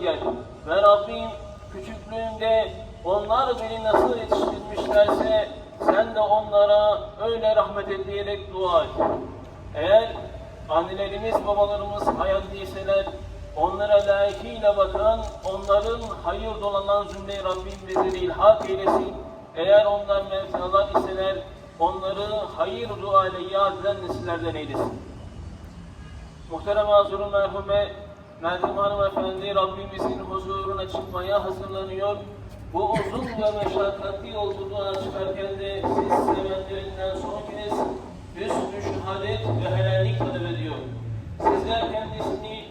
gel. Ve Rabbim küçüklüğünde onlar beni nasıl yetiştirmişlerse sen de onlara öyle rahmet et diyerek dua et. Eğer annelerimiz babalarımız hayatlıyseler onlara layıkıyla bakan onların hayır dolanan zümre Rabbim bizi ilhak eylesin. Eğer onlar mevtalar iseler onları hayır dua ile yad eden nesillerden eylesin. Muhterem Hazırı merhume Meltem Hanımefendi Rabbimizin huzuruna çıkmaya hazırlanıyor. Bu uzun ve meşakkatli yolculuğa çıkarken de siz sevenlerinden son kez hüsnü şehadet ve helallik talep ediyor. Sizler kendisini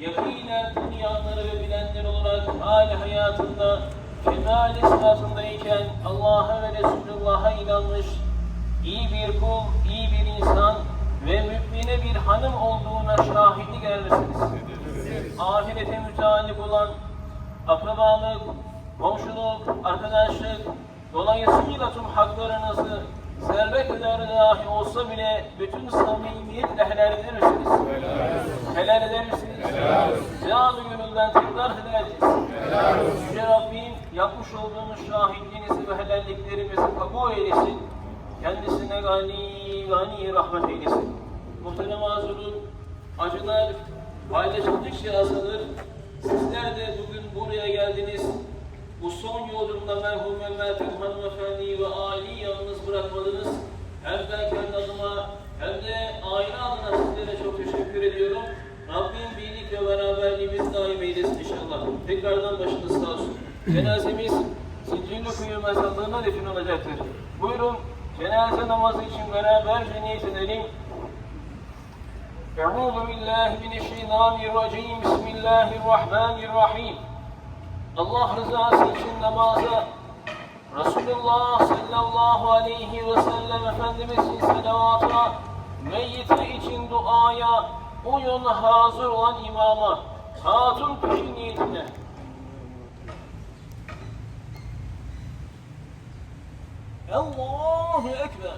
yakinen tanıyanları ve bilenler olarak hali hayatında kemal esnasındayken Allah'a ve Resulullah'a inanmış iyi bir kul, iyi bir insan ve mümine bir hanım olduğuna şahitlik edersiniz. Ahirete müteallik olan akrabalık, komşuluk, arkadaşlık, dolayısıyla tüm haklarınızı zerre kadar dahi olsa bile bütün samimiyetle helal eder misiniz? Helal eder misiniz? Canı gönülden tekrar helal. Yüce Rabbim yapmış olduğumuz şahitliğinizi ve helalliklerimizi kabul eylesin. Kendisine gani gani rahmet eylesin. Muhterem Hazırın, acılar paylaşıldıkça azalır. Sizler de bugün buraya geldiniz. Bu son yolculuğunda merhum Meltem hanımefendiyi ve aileyi yalnız bırakmadınız. Hem ben kendi adıma hem de aile adına sizlere çok teşekkür ediyorum. Rabbim birlik ve beraberliğimiz daim eylesin inşallah. Tekrardan başınız sağ olsun. Cenazemiz Zincirli Kuyu mezarlığına defin olacaktır. Buyurun cenaze namazı için beraberce niyet edelim. أعوذ بالله من الشيطان الرجيم بسم الله الرحمن الرحيم Allah rızası için namaza Resulullah sallallahu aleyhi ve sellem Efendimizin salavatına meyyiti için duaya uyun hazır olan imama hatun peşi niyetine Allahu Ekber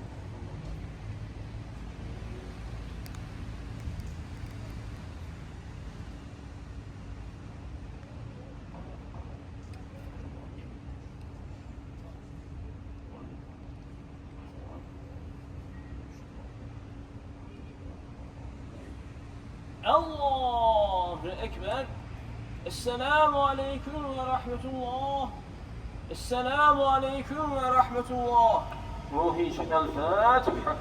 الله أكبر. السلام عليكم ورحمة الله. السلام عليكم ورحمة الله. وهي الفاتحة